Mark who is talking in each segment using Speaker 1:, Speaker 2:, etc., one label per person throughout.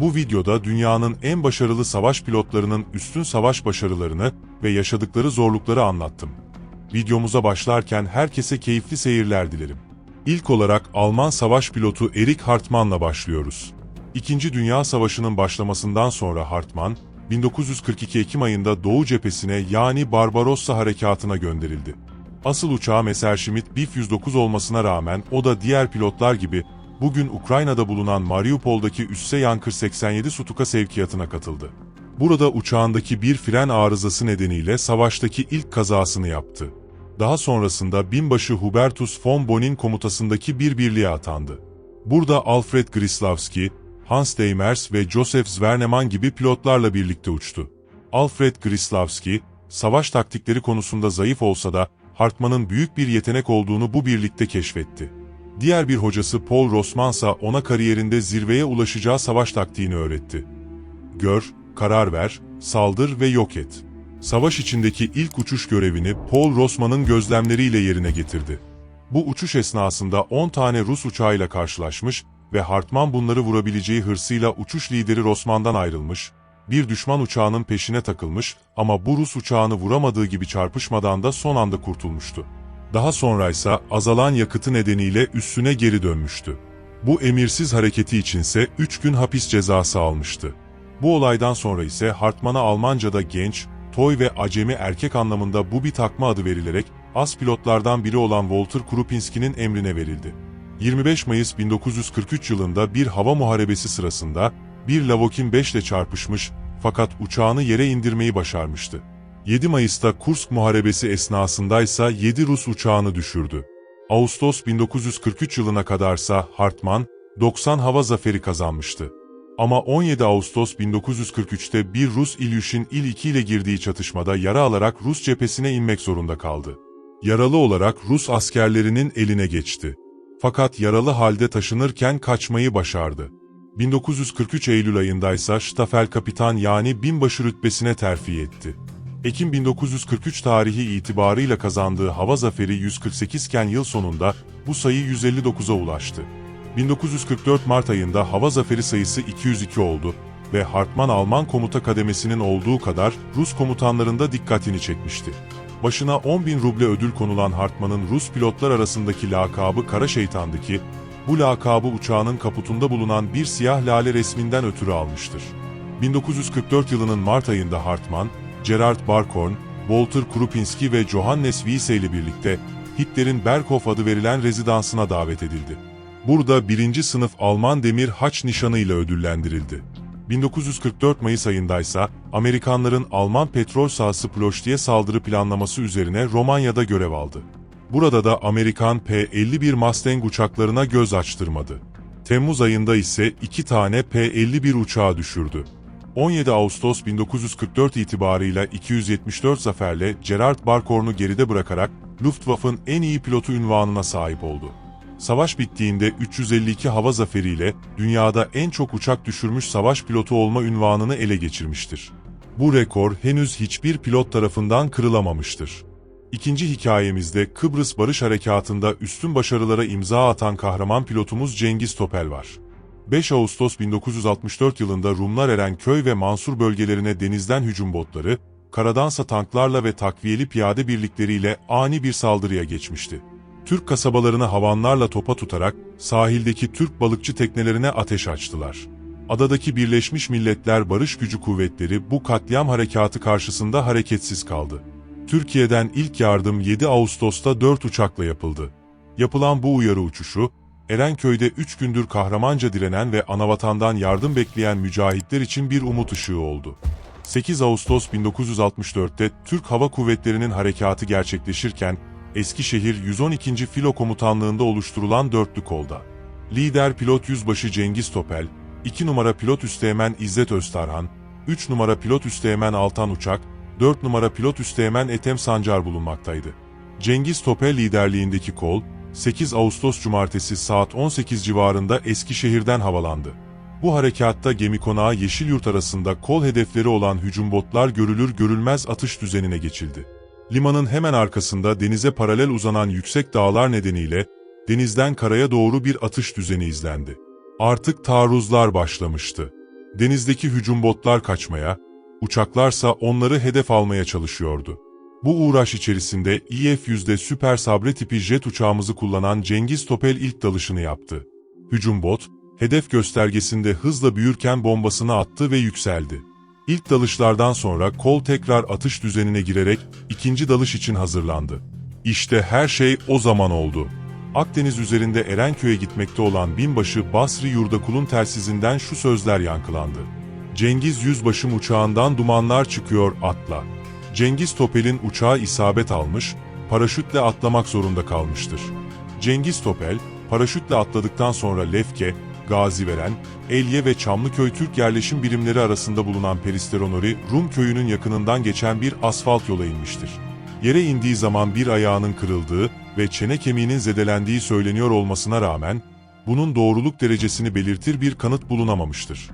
Speaker 1: Bu videoda dünyanın en başarılı savaş pilotlarının üstün savaş başarılarını ve yaşadıkları zorlukları anlattım. Videomuza başlarken herkese keyifli seyirler dilerim. İlk olarak Alman savaş pilotu Erich Hartmann'la başlıyoruz. İkinci Dünya Savaşı'nın başlamasından sonra Hartmann, 1942 Ekim ayında Doğu cephesine yani Barbarossa harekatına gönderildi. Asıl uçağı Messerschmitt Bif 109 olmasına rağmen o da diğer pilotlar gibi bugün Ukrayna'da bulunan Mariupol'daki Üsse Yankır 87 Sutuka sevkiyatına katıldı. Burada uçağındaki bir fren arızası nedeniyle savaştaki ilk kazasını yaptı. Daha sonrasında binbaşı Hubertus von Bonin komutasındaki bir birliğe atandı. Burada Alfred Grislavski, Hans Deimers ve Joseph Zwernemann gibi pilotlarla birlikte uçtu. Alfred Grislavski, savaş taktikleri konusunda zayıf olsa da Hartmann'ın büyük bir yetenek olduğunu bu birlikte keşfetti. Diğer bir hocası Paul Rossmann ise ona kariyerinde zirveye ulaşacağı savaş taktiğini öğretti. Gör, karar ver, saldır ve yok et. Savaş içindeki ilk uçuş görevini Paul Rossmann'ın gözlemleriyle yerine getirdi. Bu uçuş esnasında 10 tane Rus uçağıyla karşılaşmış ve Hartmann bunları vurabileceği hırsıyla uçuş lideri Rossmann'dan ayrılmış, bir düşman uçağının peşine takılmış ama bu Rus uçağını vuramadığı gibi çarpışmadan da son anda kurtulmuştu. Daha sonra ise azalan yakıtı nedeniyle üstüne geri dönmüştü. Bu emirsiz hareketi içinse 3 gün hapis cezası almıştı. Bu olaydan sonra ise Hartmann'a Almanca'da genç, toy ve acemi erkek anlamında bu bir takma adı verilerek as pilotlardan biri olan Walter Krupinski'nin emrine verildi. 25 Mayıs 1943 yılında bir hava muharebesi sırasında bir Lavokin 5 ile çarpışmış fakat uçağını yere indirmeyi başarmıştı. 7 Mayıs'ta Kursk Muharebesi esnasındaysa 7 Rus uçağını düşürdü. Ağustos 1943 yılına kadarsa Hartmann 90 hava zaferi kazanmıştı. Ama 17 Ağustos 1943'te bir Rus İlyushin İl-2 ile girdiği çatışmada yara alarak Rus cephesine inmek zorunda kaldı. Yaralı olarak Rus askerlerinin eline geçti. Fakat yaralı halde taşınırken kaçmayı başardı. 1943 Eylül ayındaysa Staffel Kapitan yani binbaşı rütbesine terfi etti. Ekim 1943 tarihi itibarıyla kazandığı hava zaferi 148 iken yıl sonunda bu sayı 159'a ulaştı. 1944 Mart ayında hava zaferi sayısı 202 oldu ve Hartmann Alman komuta kademesinin olduğu kadar Rus komutanlarında dikkatini çekmişti. Başına 10.000 ruble ödül konulan Hartmann'ın Rus pilotlar arasındaki lakabı Kara Şeytan'dı ki, bu lakabı uçağının kaputunda bulunan bir siyah lale resminden ötürü almıştır. 1944 yılının Mart ayında Hartmann, Gerard Barkhorn, Walter Krupinski ve Johannes Wiese ile birlikte Hitler'in Berghof adı verilen rezidansına davet edildi. Burada birinci sınıf Alman demir haç nişanı ile ödüllendirildi. 1944 Mayıs ayındaysa Amerikanların Alman petrol sahası Ploşti'ye saldırı planlaması üzerine Romanya'da görev aldı. Burada da Amerikan P-51 Mustang uçaklarına göz açtırmadı. Temmuz ayında ise iki tane P-51 uçağı düşürdü. 17 Ağustos 1944 itibarıyla 274 zaferle Gerard Barkhorn'u geride bırakarak Luftwaffe'ın en iyi pilotu ünvanına sahip oldu. Savaş bittiğinde 352 hava zaferiyle dünyada en çok uçak düşürmüş savaş pilotu olma ünvanını ele geçirmiştir. Bu rekor henüz hiçbir pilot tarafından kırılamamıştır. İkinci hikayemizde Kıbrıs Barış Harekatı'nda üstün başarılara imza atan kahraman pilotumuz Cengiz Topel var. 5 Ağustos 1964 yılında Rumlar Erenköy ve Mansur bölgelerine denizden hücum botları, karadansa tanklarla ve takviyeli piyade birlikleriyle ani bir saldırıya geçmişti. Türk kasabalarını havanlarla topa tutarak sahildeki Türk balıkçı teknelerine ateş açtılar. Adadaki Birleşmiş Milletler Barış Gücü Kuvvetleri bu katliam harekatı karşısında hareketsiz kaldı. Türkiye'den ilk yardım 7 Ağustos'ta 4 uçakla yapıldı. Yapılan bu uyarı uçuşu, Erenköy'de 3 gündür kahramanca direnen ve anavatandan yardım bekleyen mücahitler için bir umut ışığı oldu. 8 Ağustos 1964'te Türk Hava Kuvvetleri'nin harekatı gerçekleşirken, Eskişehir 112. Filo Komutanlığı'nda oluşturulan dörtlü kolda. Lider pilot yüzbaşı Cengiz Topel, 2 numara pilot üsteğmen İzzet Öztarhan, 3 numara pilot üsteğmen Altan Uçak, 4 numara pilot üsteğmen Etem Sancar bulunmaktaydı. Cengiz Topel liderliğindeki kol, 8 Ağustos Cumartesi saat 18 civarında Eskişehir'den havalandı. Bu harekatta gemi konağı Yeşilyurt arasında kol hedefleri olan hücum botlar görülür görülmez atış düzenine geçildi. Limanın hemen arkasında denize paralel uzanan yüksek dağlar nedeniyle denizden karaya doğru bir atış düzeni izlendi. Artık taarruzlar başlamıştı. Denizdeki hücum botlar kaçmaya, uçaklarsa onları hedef almaya çalışıyordu. Bu uğraş içerisinde İF-100'de süper sabre tipi jet uçağımızı kullanan Cengiz Topel ilk dalışını yaptı. Hücum bot, hedef göstergesinde hızla büyürken bombasını attı ve yükseldi. İlk dalışlardan sonra kol tekrar atış düzenine girerek ikinci dalış için hazırlandı. İşte her şey o zaman oldu. Akdeniz üzerinde Erenköy'e gitmekte olan binbaşı Basri Yurdakul'un telsizinden şu sözler yankılandı. Cengiz Yüzbaşım uçağından dumanlar çıkıyor atla. Cengiz Topel'in uçağı isabet almış, paraşütle atlamak zorunda kalmıştır. Cengiz Topel, paraşütle atladıktan sonra Lefke, Gaziveren, Elye ve Çamlıköy Türk yerleşim birimleri arasında bulunan Peristeronori, Rum köyünün yakınından geçen bir asfalt yola inmiştir. Yere indiği zaman bir ayağının kırıldığı ve çene kemiğinin zedelendiği söyleniyor olmasına rağmen, bunun doğruluk derecesini belirtir bir kanıt bulunamamıştır.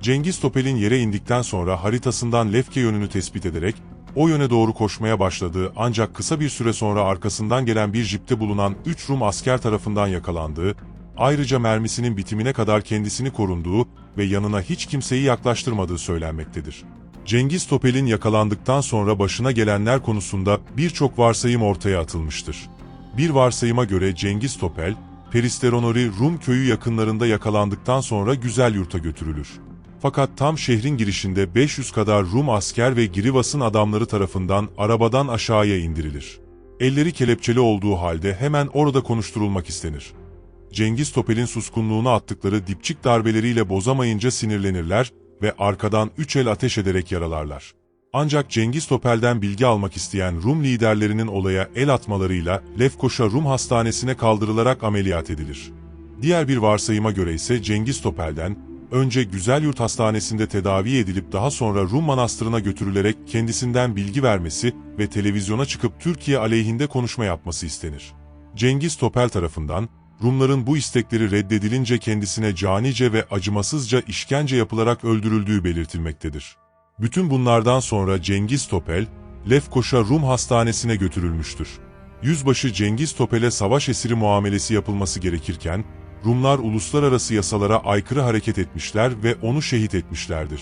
Speaker 1: Cengiz Topel'in yere indikten sonra haritasından Lefke yönünü tespit ederek, o yöne doğru koşmaya başladığı ancak kısa bir süre sonra arkasından gelen bir jipte bulunan 3 Rum asker tarafından yakalandığı, ayrıca mermisinin bitimine kadar kendisini korunduğu ve yanına hiç kimseyi yaklaştırmadığı söylenmektedir. Cengiz Topel'in yakalandıktan sonra başına gelenler konusunda birçok varsayım ortaya atılmıştır. Bir varsayıma göre Cengiz Topel, Peristeronori Rum köyü yakınlarında yakalandıktan sonra Güzel Yurt'a götürülür. Fakat tam şehrin girişinde 500 kadar Rum asker ve Girivas'ın adamları tarafından arabadan aşağıya indirilir. Elleri kelepçeli olduğu halde hemen orada konuşturulmak istenir. Cengiz Topel'in suskunluğunu attıkları dipçik darbeleriyle bozamayınca sinirlenirler ve arkadan üç el ateş ederek yaralarlar. Ancak Cengiz Topel'den bilgi almak isteyen Rum liderlerinin olaya el atmalarıyla Lefkoşa Rum Hastanesi'ne kaldırılarak ameliyat edilir. Diğer bir varsayıma göre ise Cengiz Topel'den önce Güzelyurt Hastanesi'nde tedavi edilip daha sonra Rum Manastırı'na götürülerek kendisinden bilgi vermesi ve televizyona çıkıp Türkiye aleyhinde konuşma yapması istenir. Cengiz Topel tarafından Rumların bu istekleri reddedilince kendisine canice ve acımasızca işkence yapılarak öldürüldüğü belirtilmektedir. Bütün bunlardan sonra Cengiz Topel, Lefkoşa Rum Hastanesi'ne götürülmüştür. Yüzbaşı Cengiz Topel'e savaş esiri muamelesi yapılması gerekirken, Rumlar uluslararası yasalara aykırı hareket etmişler ve onu şehit etmişlerdir.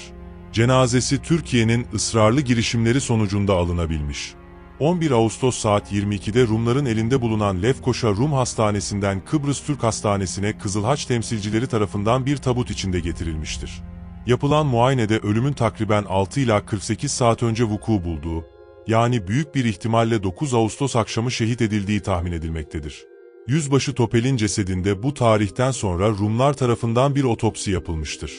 Speaker 1: Cenazesi Türkiye'nin ısrarlı girişimleri sonucunda alınabilmiş. 11 Ağustos saat 22'de Rumların elinde bulunan Lefkoşa Rum Hastanesi'nden Kıbrıs Türk Hastanesi'ne Kızılhaç temsilcileri tarafından bir tabut içinde getirilmiştir. Yapılan muayenede ölümün takriben 6 ila 48 saat önce vuku bulduğu, yani büyük bir ihtimalle 9 Ağustos akşamı şehit edildiği tahmin edilmektedir. Yüzbaşı Topel'in cesedinde bu tarihten sonra Rumlar tarafından bir otopsi yapılmıştır.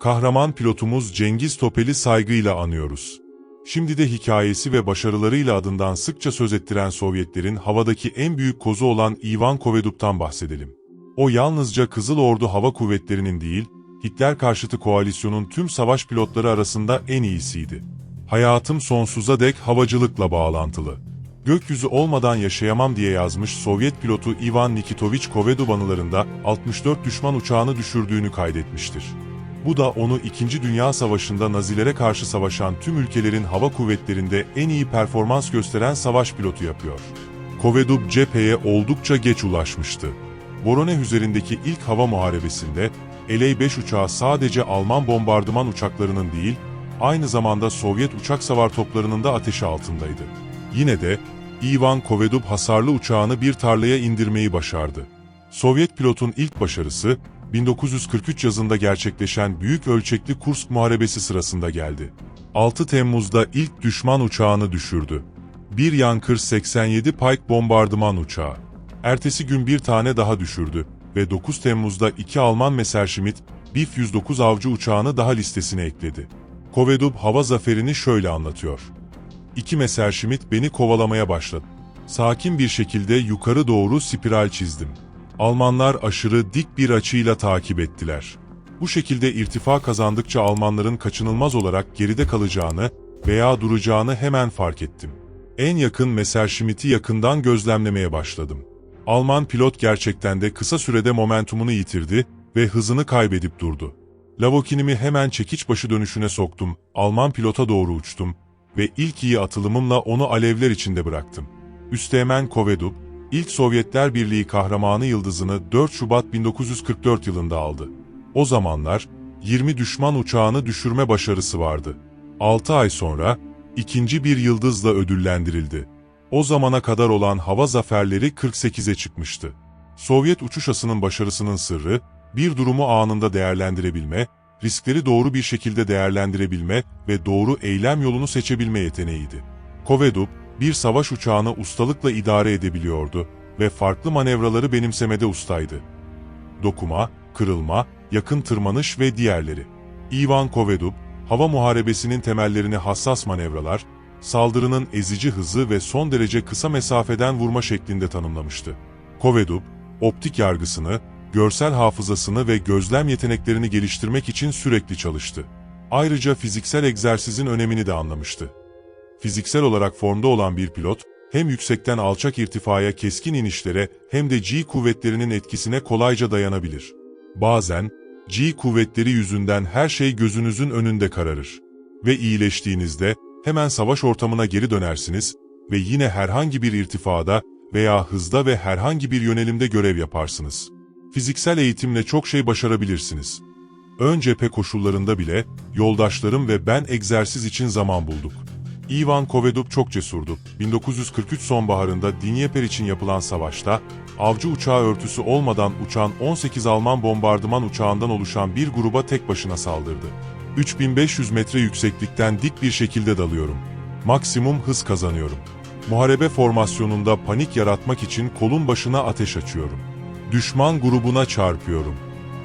Speaker 1: Kahraman pilotumuz Cengiz Topel'i saygıyla anıyoruz. Şimdi de hikayesi ve başarılarıyla adından sıkça söz ettiren Sovyetlerin havadaki en büyük kozu olan Ivan Kovedup'tan bahsedelim. O yalnızca Kızıl Ordu Hava Kuvvetleri'nin değil, Hitler karşıtı koalisyonun tüm savaş pilotları arasında en iyisiydi. Hayatım sonsuza dek havacılıkla bağlantılı. Gökyüzü olmadan yaşayamam diye yazmış Sovyet pilotu Ivan Nikitovich Kovedub anılarında 64 düşman uçağını düşürdüğünü kaydetmiştir. Bu da onu 2. Dünya Savaşı'nda Nazilere karşı savaşan tüm ülkelerin hava kuvvetlerinde en iyi performans gösteren savaş pilotu yapıyor. Kovedub cepheye oldukça geç ulaşmıştı. Voronezh üzerindeki ilk hava muharebesinde LA-5 uçağı sadece Alman bombardıman uçaklarının değil, aynı zamanda Sovyet uçak savar toplarının da ateşi altındaydı. Yine de Ivan Kovedub hasarlı uçağını bir tarlaya indirmeyi başardı. Sovyet pilotun ilk başarısı 1943 yazında gerçekleşen büyük ölçekli Kursk Muharebesi sırasında geldi. 6 Temmuz'da ilk düşman uçağını düşürdü. Bir Yankır 87 Pike bombardıman uçağı. Ertesi gün bir tane daha düşürdü ve 9 Temmuz'da iki Alman Messerschmitt Bif-109 avcı uçağını daha listesine ekledi. Kovedub hava zaferini şöyle anlatıyor. İki Messerschmitt beni kovalamaya başladı. Sakin bir şekilde yukarı doğru spiral çizdim. Almanlar aşırı dik bir açıyla takip ettiler. Bu şekilde irtifa kazandıkça Almanların kaçınılmaz olarak geride kalacağını veya duracağını hemen fark ettim. En yakın Messerschmitt'i yakından gözlemlemeye başladım. Alman pilot gerçekten de kısa sürede momentumunu yitirdi ve hızını kaybedip durdu. Lavokinimi hemen çekiç başı dönüşüne soktum, Alman pilota doğru uçtum ve ilk iyi atılımımla onu alevler içinde bıraktım. Üsteğmen Kovedub, ilk Sovyetler Birliği kahramanı yıldızını 4 Şubat 1944 yılında aldı. O zamanlar, 20 düşman uçağını düşürme başarısı vardı. 6 ay sonra ikinci bir yıldızla ödüllendirildi. O zamana kadar olan hava zaferleri 48'e çıkmıştı. Sovyet uçuş asının başarısının sırrı, bir durumu anında değerlendirebilme, riskleri doğru bir şekilde değerlendirebilme ve doğru eylem yolunu seçebilme yeteneğiydi. Kovedub, bir savaş uçağını ustalıkla idare edebiliyordu ve farklı manevraları benimsemede ustaydı. Dokuma, kırılma, yakın tırmanış ve diğerleri. Ivan Kovedub, hava muharebesinin temellerini hassas manevralar, saldırının ezici hızı ve son derece kısa mesafeden vurma şeklinde tanımlamıştı. Kovedub, optik yargısını, görsel hafızasını ve gözlem yeteneklerini geliştirmek için sürekli çalıştı. Ayrıca fiziksel egzersizin önemini de anlamıştı. Fiziksel olarak formda olan bir pilot, hem yüksekten alçak irtifaya keskin inişlere hem de G kuvvetlerinin etkisine kolayca dayanabilir. Bazen, G kuvvetleri yüzünden her şey gözünüzün önünde kararır. Ve iyileştiğinizde hemen savaş ortamına geri dönersiniz ve yine herhangi bir irtifada veya hızda ve herhangi bir yönelimde görev yaparsınız. Fiziksel eğitimle çok şey başarabilirsiniz. Ön cephe koşullarında bile yoldaşlarım ve ben egzersiz için zaman bulduk. Ivan Kovedub çok cesurdu. 1943 sonbaharında Dnieper için yapılan savaşta, avcı uçağı örtüsü olmadan uçan 18 Alman bombardıman uçağından oluşan bir gruba tek başına saldırdı. 3500 metre yükseklikten dik bir şekilde dalıyorum. Maksimum hız kazanıyorum. Muharebe formasyonunda panik yaratmak için kolun başına ateş açıyorum. Düşman grubuna çarpıyorum.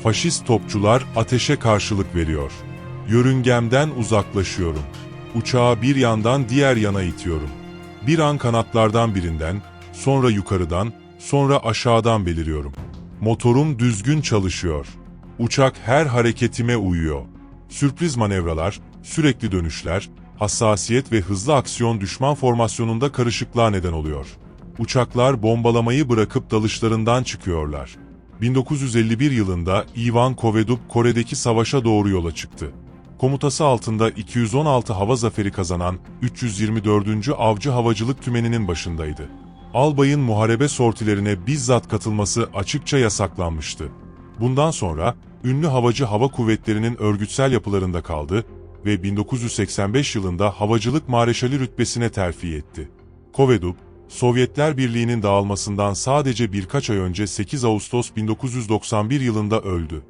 Speaker 1: Faşist topçular ateşe karşılık veriyor. Yörüngemden uzaklaşıyorum. Uçağı bir yandan diğer yana itiyorum. Bir an kanatlardan birinden, sonra yukarıdan, sonra aşağıdan beliriyorum. Motorum düzgün çalışıyor. Uçak her hareketime uyuyor. Sürpriz manevralar, sürekli dönüşler, hassasiyet ve hızlı aksiyon düşman formasyonunda karışıklığa neden oluyor. Uçaklar bombalamayı bırakıp dalışlarından çıkıyorlar. 1951 yılında Ivan Kovedub Kore'deki savaşa doğru yola çıktı. Komutası altında 216 hava zaferi kazanan 324. Avcı Havacılık Tümeni'nin başındaydı. Albayın muharebe sortilerine bizzat katılması açıkça yasaklanmıştı. Bundan sonra ünlü havacı hava kuvvetlerinin örgütsel yapılarında kaldı ve 1985 yılında havacılık mareşali rütbesine terfi etti. Kovedub, Sovyetler Birliği'nin dağılmasından sadece birkaç ay önce 8 Ağustos 1991 yılında öldü.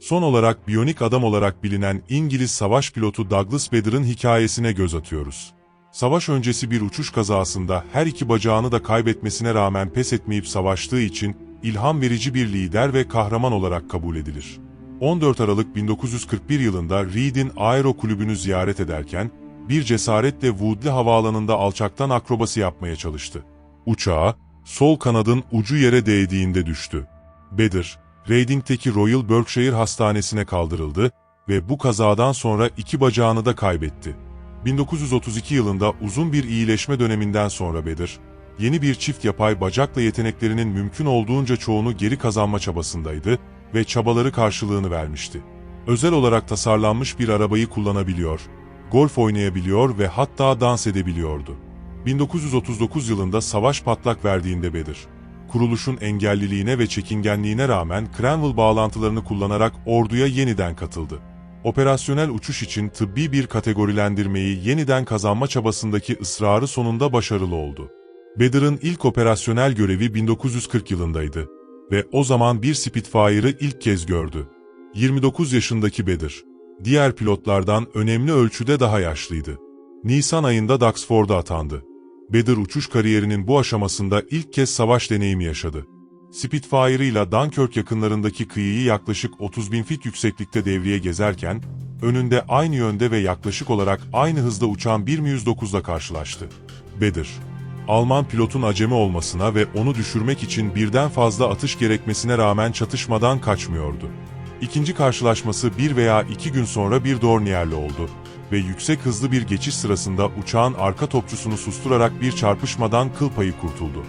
Speaker 1: Son olarak biyonik adam olarak bilinen İngiliz savaş pilotu Douglas Bader'ın hikayesine göz atıyoruz. Savaş öncesi bir uçuş kazasında her iki bacağını da kaybetmesine rağmen pes etmeyip savaştığı için ilham verici bir lider ve kahraman olarak kabul edilir. 14 Aralık 1941 yılında Reed'in Aero Kulübü'nü ziyaret ederken, bir cesaretle Woodley Havaalanı'nda alçaktan akrobasi yapmaya çalıştı. Uçağı, sol kanadın ucu yere değdiğinde düştü. Bader, Reading'teki Royal Berkshire Hastanesi'ne kaldırıldı ve bu kazadan sonra iki bacağını da kaybetti. 1932 yılında uzun bir iyileşme döneminden sonra Bader, yeni bir çift yapay bacakla yeteneklerinin mümkün olduğunca çoğunu geri kazanma çabasındaydı ve çabaları karşılığını vermişti. Özel olarak tasarlanmış bir arabayı kullanabiliyor, golf oynayabiliyor ve hatta dans edebiliyordu. 1939 yılında savaş patlak verdiğinde Bedir, kuruluşun engelliliğine ve çekingenliğine rağmen Cranwell bağlantılarını kullanarak orduya yeniden katıldı. Operasyonel uçuş için tıbbi bir kategorilendirmeyi yeniden kazanma çabasındaki ısrarı sonunda başarılı oldu. Bedir'in ilk operasyonel görevi 1940 yılındaydı ve o zaman bir Spitfire'ı ilk kez gördü. 29 yaşındaki Bedir, diğer pilotlardan önemli ölçüde daha yaşlıydı. Nisan ayında Duxford'a atandı. Bedir uçuş kariyerinin bu aşamasında ilk kez savaş deneyimi yaşadı. Spitfire ile Dunkirk yakınlarındaki kıyıyı yaklaşık 30 bin fit yükseklikte devreye gezerken, önünde aynı yönde ve yaklaşık olarak aynı hızda uçan bir Mi-109'la karşılaştı. Bedir, Alman pilotun acemi olmasına ve onu düşürmek için birden fazla atış gerekmesine rağmen çatışmadan kaçmıyordu. İkinci karşılaşması bir veya iki gün sonra bir Dornier'le oldu ve yüksek hızlı bir geçiş sırasında uçağın arka topçusunu susturarak bir çarpışmadan kıl payı kurtuldu.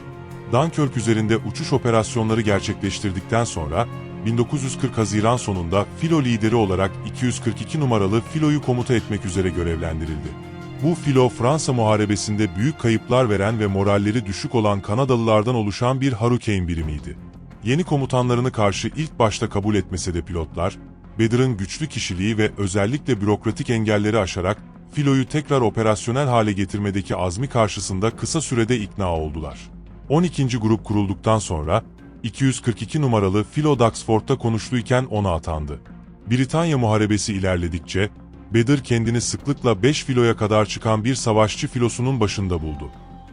Speaker 1: Dunkirk üzerinde uçuş operasyonları gerçekleştirdikten sonra 1940 Haziran sonunda filo lideri olarak 242 numaralı filoyu komuta etmek üzere görevlendirildi. Bu filo Fransa Muharebesi'nde büyük kayıplar veren ve moralleri düşük olan Kanadalılardan oluşan bir Hurricane birimiydi. Yeni komutanlarını karşı ilk başta kabul etmese de pilotlar, Bedir'in güçlü kişiliği ve özellikle bürokratik engelleri aşarak filoyu tekrar operasyonel hale getirmedeki azmi karşısında kısa sürede ikna oldular. 12. grup kurulduktan sonra 242 numaralı filo Duxford'da konuşluyken ona atandı. Britanya Muharebesi ilerledikçe Bedir kendini sıklıkla 5 filoya kadar çıkan bir savaşçı filosunun başında buldu.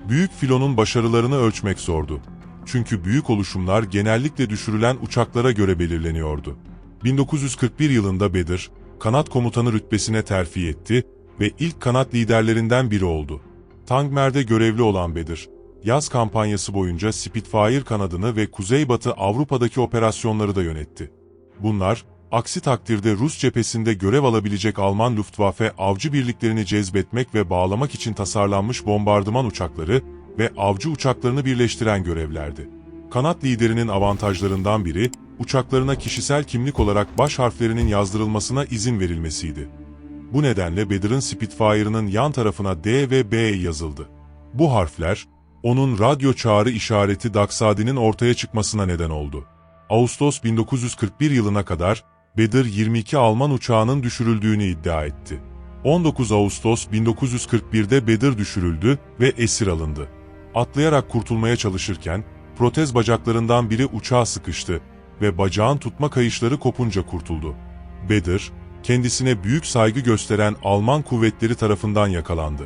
Speaker 1: Büyük filonun başarılarını ölçmek zordu. Çünkü büyük oluşumlar genellikle düşürülen uçaklara göre belirleniyordu. 1941 yılında Bedir, kanat komutanı rütbesine terfi etti ve ilk kanat liderlerinden biri oldu. Tangmer'de görevli olan Bedir, yaz kampanyası boyunca Spitfire kanadını ve Kuzeybatı Avrupa'daki operasyonları da yönetti. Bunlar, aksi takdirde Rus cephesinde görev alabilecek Alman Luftwaffe avcı birliklerini cezbetmek ve bağlamak için tasarlanmış bombardıman uçakları ve avcı uçaklarını birleştiren görevlerdi. Kanat liderinin avantajlarından biri, uçaklarına kişisel kimlik olarak baş harflerinin yazdırılmasına izin verilmesiydi. Bu nedenle Bedir'in Spitfire'ının yan tarafına D ve B yazıldı. Bu harfler, onun radyo çağrı işareti Daksadi'nin ortaya çıkmasına neden oldu. Ağustos 1941 yılına kadar Bedir 22 Alman uçağının düşürüldüğünü iddia etti. 19 Ağustos 1941'de Bedir düşürüldü ve esir alındı. Atlayarak kurtulmaya çalışırken protez bacaklarından biri uçağa sıkıştı ve bacağın tutma kayışları kopunca kurtuldu. Bedir, kendisine büyük saygı gösteren Alman kuvvetleri tarafından yakalandı.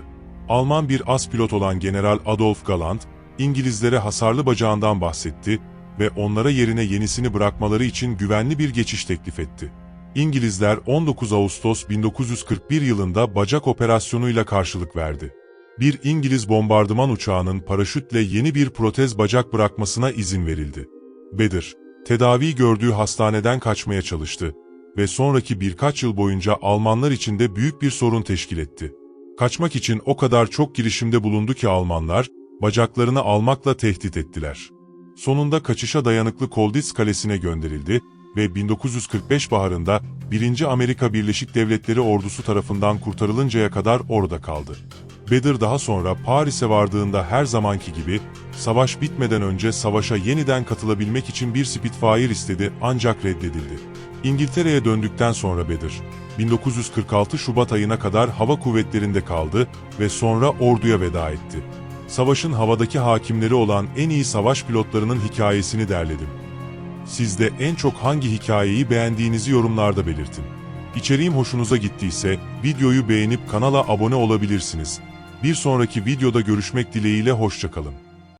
Speaker 1: Alman bir as pilot olan General Adolf Galland, İngilizlere hasarlı bacağından bahsetti ve onlara yerine yenisini bırakmaları için güvenli bir geçiş teklif etti. İngilizler 19 Ağustos 1941 yılında bacak operasyonuyla karşılık verdi. Bir İngiliz bombardıman uçağının paraşütle yeni bir protez bacak bırakmasına izin verildi. Bedir, tedavi gördüğü hastaneden kaçmaya çalıştı ve sonraki birkaç yıl boyunca Almanlar için de büyük bir sorun teşkil etti. Kaçmak için o kadar çok girişimde bulundu ki Almanlar, bacaklarını almakla tehdit ettiler. Sonunda kaçışa dayanıklı Kolditz Kalesi'ne gönderildi ve 1945 baharında 1. Amerika Birleşik Devletleri ordusu tarafından kurtarılıncaya kadar orada kaldı. Bedir daha sonra Paris'e vardığında her zamanki gibi, savaş bitmeden önce savaşa yeniden katılabilmek için bir Spitfire istedi ancak reddedildi. İngiltere'ye döndükten sonra Bedir, 1946 Şubat ayına kadar hava kuvvetlerinde kaldı ve sonra orduya veda etti. Savaşın havadaki hakimleri olan en iyi savaş pilotlarının hikayesini derledim. Siz de en çok hangi hikayeyi beğendiğinizi yorumlarda belirtin. İçeriğim hoşunuza gittiyse videoyu beğenip kanala abone olabilirsiniz. Bir sonraki videoda görüşmek dileğiyle hoşçakalın.